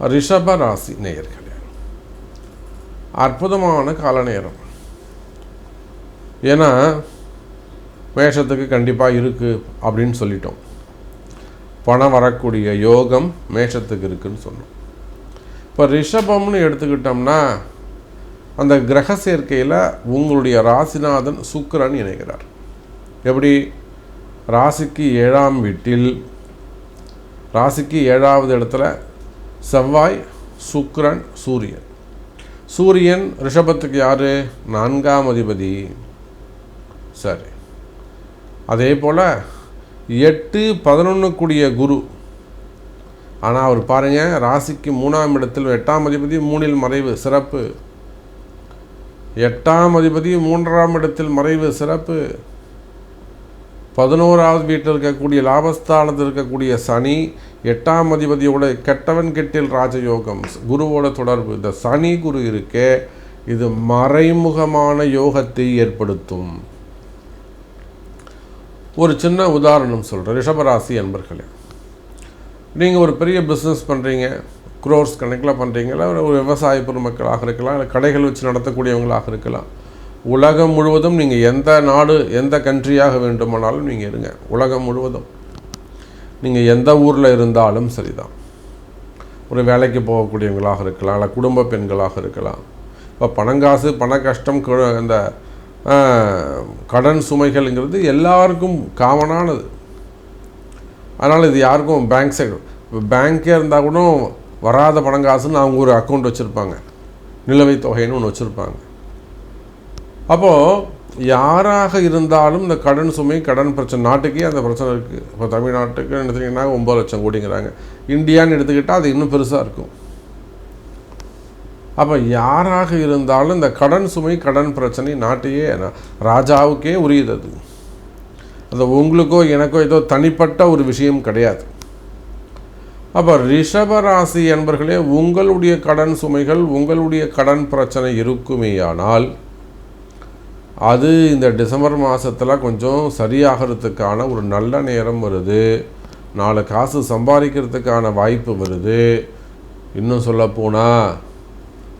ரிஷப ராசி நேயர்களே அற்புதமான கால நேரம் ஏன்னா மேஷத்துக்கு கண்டிப்பாக இருக்குது அப்படின்னு சொல்லிட்டோம் பணம் வரக்கூடிய யோகம் மேஷத்துக்கு இருக்குன்னு சொன்னோம் இப்போ ரிஷபம்னு எடுத்துக்கிட்டோம்னா அந்த கிரக சேர்க்கையில் உங்களுடைய ராசிநாதன் சுக்கரன் இணைகிறார் எப்படி ராசிக்கு ஏழாம் வீட்டில் ராசிக்கு ஏழாவது இடத்துல செவ்வாய் சுக்ரன் சூரியன். சூரியன் ரிஷபத்துக்கு யார்? நான்காம் அதிபதி. சரி. அதே போல் எட்டு பதினொன்று கூடிய குரு. ஆனால் அவர் பாருங்கள் ராசிக்கு மூணாம் இடத்தில் எட்டாம் அதிபதி மூணில் மறைவு சிறப்பு. எட்டாம் அதிபதி மூன்றாம் இடத்தில் மறைவு சிறப்பு. பதினோராவது வீட்டில் இருக்கக்கூடிய லாபஸ்தானத்தில் இருக்கக்கூடிய சனி எட்டாம் அதிபதியோட கெட்டவன் கெட்டில் ராஜயோகம் குருவோட தொடர்பு. இந்த சனி குரு இருக்கே இது மறைமுகமான யோகத்தை ஏற்படுத்தும். ஒரு சின்ன உதாரணம் சொல்கிறேன் ரிஷபராசி அன்பர்களே நீங்கள் ஒரு பெரிய பிஸ்னஸ் பண்ணுறீங்க குரோர்ஸ் கணக்கில் பண்ணுறீங்களா ஒரு விவசாய பெருமக்களாக இருக்கலாம் இல்லை கடைகள் வச்சு நடத்தக்கூடியவங்களாக இருக்கலாம். உலகம் முழுவதும் நீங்கள் எந்த நாடு எந்த கண்ட்ரியாக வேண்டுமானாலும் நீங்கள் இருங்க. உலகம் முழுவதும். நீங்கள் எந்த ஊரில் இருந்தாலும் சரிதான். ஒரு வேலைக்கு போகக்கூடியவங்களாக இருக்கலாம் இல்லை குடும்ப பெண்களாக இருக்கலாம். இப்போ பணங்காசு பண கஷ்டம் அந்த கடன் சுமைகள்ங்கிறது எல்லாருக்கும் காமனானது அதனால் இது யாருக்கும் பேங்க் சைடு பேங்க்கே இருந்தால் கூட வராத பணங்காசுன்னு அவங்க ஒரு அக்கௌண்ட் வச்சுருப்பாங்க. நிலுவைத் தொகைன்னு ஒன்று வச்சுருப்பாங்க. அப்போது யாராக இருந்தாலும் இந்த கடன் சுமை கடன் பிரச்சனை நாட்டுக்கே அந்த பிரச்சனை இருக்குது இப்போ தமிழ்நாட்டுக்கு எடுத்துக்கிட்டிங்கன்னா ஒம்பது லட்சம் கோடிங்கிறாங்க. இந்தியான்னு எடுத்துக்கிட்டால் அது இன்னும் பெருசாக இருக்கும். அப்போ யாராக இருந்தாலும் இந்த கடன் சுமை கடன் பிரச்சனை நாட்டையே ராஜாவுக்கே உரியது அது. அது உங்களுக்கோ எனக்கோ ஏதோ தனிப்பட்ட ஒரு விஷயம் கிடையாது. அப்போ ரிஷபராசி என்பர்களே உங்களுடைய கடன் சுமைகள் உங்களுடைய கடன் பிரச்சனை இருக்குமேயானால் அது இந்த டிசம்பர் மாதத்தில் கொஞ்சம் சரியாகிறதுக்கான ஒரு நல்ல நேரம் வருது. நாலு காசு சம்பாதிக்கிறதுக்கான வாய்ப்பு வருது. இன்னும் சொல்லப்போனால்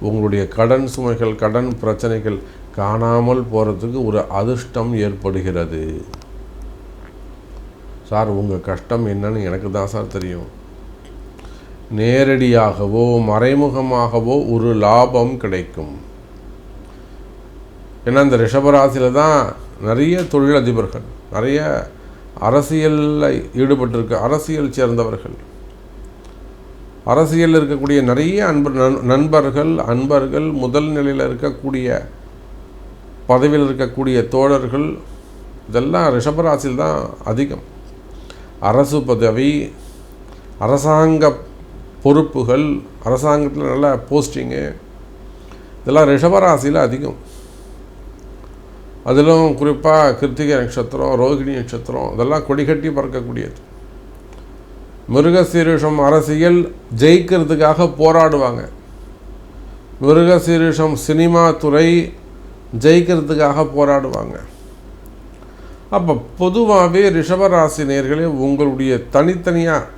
உங்களுடைய கடன் சுமைகள் கடன் பிரச்சனைகள் காணாமல் போகிறதுக்கு ஒரு அதிர்ஷ்டம் ஏற்படுகிறது. சார் உங்கள் கஷ்டம் என்னன்னு எனக்கு தான் சார் தெரியும். நேரடியாகவோ மறைமுகமாகவோ ஒரு லாபம் கிடைக்கும். ஏன்னா இந்த ரிஷபராசியில் தான் நிறைய தொழிலதிபர்கள் நிறைய அரசியலில் ஈடுபட்டிருக்க அரசியல் சேர்ந்தவர்கள். அரசியலில் இருக்கக்கூடிய நிறைய அன்பர் நண்பர்கள் அன்பர்கள் முதல் நிலையில் இருக்கக்கூடிய பதவியில் இருக்கக்கூடிய தோழர்கள் இதெல்லாம் ரிஷபராசியில் தான் அதிகம். அரசு பதவி அரசாங்க பொறுப்புகள் அரசாங்கத்தில் நல்ல போஸ்டிங்கு இதெல்லாம் ரிஷபராசியில் அதிகம். அதிலும் குறிப்பாக கிருத்திகை நட்சத்திரம் ரோகிணி நட்சத்திரம் இதெல்லாம் கொடிகட்டி பறக்கக்கூடியது. மிருகசீரிஷம் அரசியல் ஜெயிக்கிறதுக்காக போராடுவாங்க. மிருகசீரிஷம் சினிமா துறை ஜெயிக்கிறதுக்காக போராடுவாங்க. அப்போ பொதுவாகவே ரிஷபராசி நேர்களே உங்களுடைய தனித்தனியாக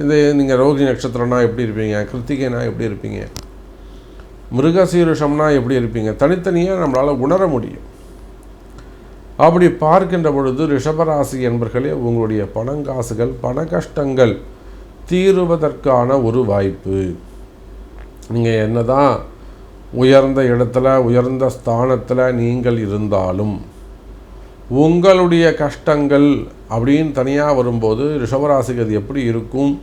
இந்த நீங்கள் ரோகிணி நட்சத்திரம்னா எப்படி இருப்பீங்க? கிருத்திகைனா எப்படி இருப்பீங்க? மிருகசீருஷம்னா எப்படி இருப்பீங்க? தனித்தனியாக நம்மளால் உணர முடியும். அப்படி பார்க்கின்ற பொழுது ரிஷபராசி என்பர்களே உங்களுடைய பணங்காசுகள் பண கஷ்டங்கள் தீருவதற்கான ஒரு வாய்ப்பு. நீங்கள் என்ன தான் உயர்ந்த இடத்துல உயர்ந்த ஸ்தானத்தில் நீங்கள் இருந்தாலும் உங்களுடைய கஷ்டங்கள் அப்படின்னு தனியாக வரும்போது ரிஷபராசிக்கு அது எப்படி இருக்கும்?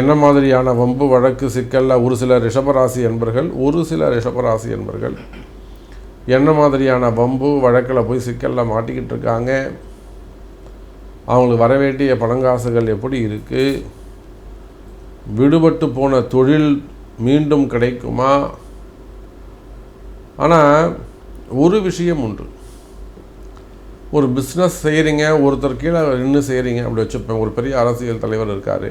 என்ன மாதிரியான வம்பு வழக்கு சிக்கலில் ஒரு சில ரிஷபராசி என்பர்கள் ஒரு சில ரிஷபராசி என்பர்கள் என்ன மாதிரியான பம்பு வழக்கில் போய் சிக்கலில் மாட்டிக்கிட்டு இருக்காங்க அவங்களுக்கு வரவேண்டிய பணங்காசுகள் எப்படி இருக்குது விடுபட்டு போன தொழில் மீண்டும் கிடைக்குமா? ஆனால் ஒரு விஷயம் உண்டு. ஒரு பிஸ்னஸ் செய்கிறீங்க ஒருத்தர் கீழே நின்று செய்கிறீங்க அப்படி வச்சுப்பேன். ஒரு பெரிய அரசியல் தலைவர் இருக்கார்.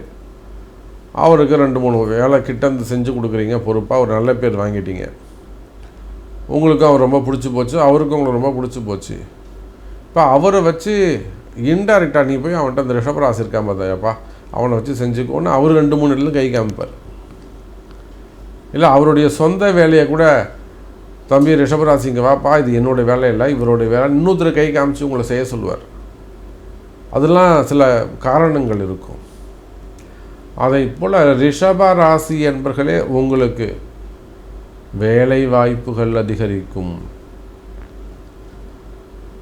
அவருக்கு ரெண்டு மூணு வேலை கிட்ட செஞ்சு கொடுக்குறீங்க பொறுப்பாக ஒரு நல்ல பேர் வாங்கிட்டீங்க. உங்களுக்கும் அவர் ரொம்ப பிடிச்சி போச்சு அவருக்கும் உங்களுக்கு ரொம்ப பிடிச்சி போச்சு. இப்போ அவரை வச்சு இன்டைரக்டாக நீ போய் அவன்கிட்ட அந்த ரிஷபராசி இருக்காம பார்த்தாப்பா அவனை வச்சு செஞ்சுக்கோன்னு அவர் ரெண்டு மூணு இடத்துல கை காமிப்பார். இல்லை அவருடைய சொந்த வேலையை கூட தம்பி ரிஷபராசி இங்கே வாப்பா இது என்னுடைய வேலை இல்லை இவருடைய வேலை இன்னொருத்தர் கை காமிச்சு உங்களை செய்ய சொல்லுவார். அதெல்லாம் சில காரணங்கள் இருக்கும். அதை போல் ரிஷப ராசி என்பர்களே உங்களுக்கு வேலை வாய்ப்புகள் அதிகரிக்கும்.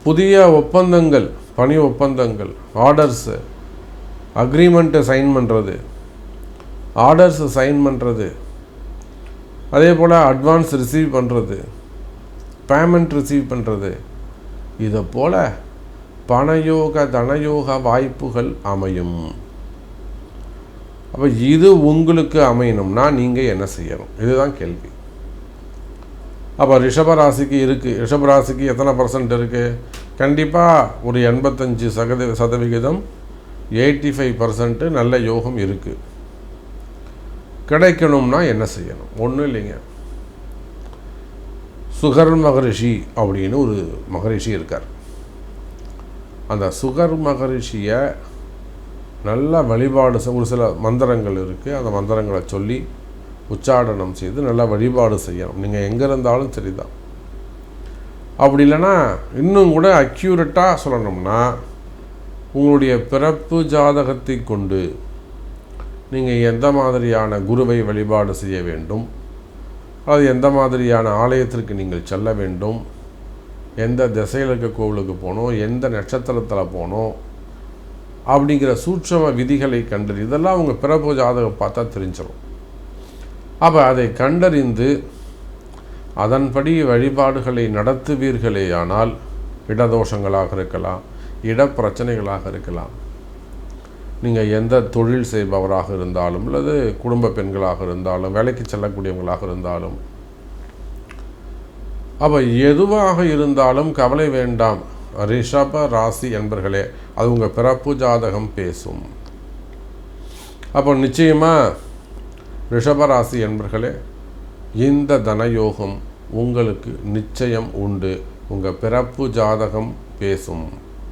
புதிய ஒப்பந்தங்கள் பணி ஒப்பந்தங்கள் ஆர்டர்ஸு அக்ரிமெண்ட்டு சைன் பண்ணுறது ஆர்டர்ஸு சைன் பண்ணுறது அதே போல் அட்வான்ஸ் ரிசீவ் பண்ணுறது பேமெண்ட் ரிசீவ் பண்ணுறது இதை போல் பணயோக தனயோக வாய்ப்புகள் அமையும். அப்போ இது உங்களுக்கு அமையணும்னா நீங்கள் என்ன செய்யணும்? இதுதான் கேள்வி. அப்போ ரிஷபராசிக்கு இருக்குது ரிஷபராசிக்கு எத்தனை பர்சன்ட் இருக்குது கண்டிப்பாக ஒரு எண்பத்தஞ்சு சதவீ சதவிகிதம் எயிட்டி ஃபைவ் பர்சன்ட்டு நல்ல யோகம் இருக்குது கிடைக்கணும்னா என்ன செய்யணும்? ஒன்றும் இல்லைங்க. சுகர் மகரிஷி அப்படின்னு ஒரு மகரிஷி இருக்கார். அந்த சுகர் மகரிஷியை நல்ல வழிபாடு ஒரு சில மந்திரங்கள் இருக்குது அந்த மந்திரங்களை சொல்லி உச்சாடனம் செய்து நல்லா வழிபாடு செய்யணும். நீங்கள் எங்கே இருந்தாலும் சரிதான். அப்படி இல்லைன்னா இன்னும் கூட அக்யூரட்டாக சொல்லணும்னா உங்களுடைய பிறப்பு ஜாதகத்தை கொண்டு நீங்கள் எந்த மாதிரியான குருவை வழிபாடு செய்ய வேண்டும்? அது எந்த மாதிரியான ஆலயத்திற்கு நீங்கள் செல்ல வேண்டும்? எந்த திசையில் இருக்க கோவிலுக்கு போகணும்? எந்த நட்சத்திரத்தில் போகணும்? அப்படிங்கிற சூட்சம விதிகளை கண்டறி இதெல்லாம் உங்கள் பிறப்பு ஜாதகம் பார்த்தா தெரிஞ்சிடும் அப்போ அதை கண்டறிந்து அதன்படி வழிபாடுகளை நடத்துவீர்களேயானால் இடதோஷங்களாக இருக்கலாம் இடப்பிரச்சனைகளாக இருக்கலாம். நீங்கள் எந்த தொழில் செய்பவராக இருந்தாலும் அல்லது குடும்ப பெண்களாக இருந்தாலும் வேலைக்கு செல்லக்கூடியவங்களாக இருந்தாலும் அப்போ எதுவாக இருந்தாலும் கவலை வேண்டாம். ரிஷப ராசி என்பர்களே அது உங்கள் பிறப்பு ஜாதகம் பேசும். அப்போ நிச்சயமாக ரிஷபராசி என்பர்களே இந்த தனயோகம் உங்களுக்கு நிச்சயம் உண்டு. உங்கள் பிறப்பு ஜாதகம் பேசும்.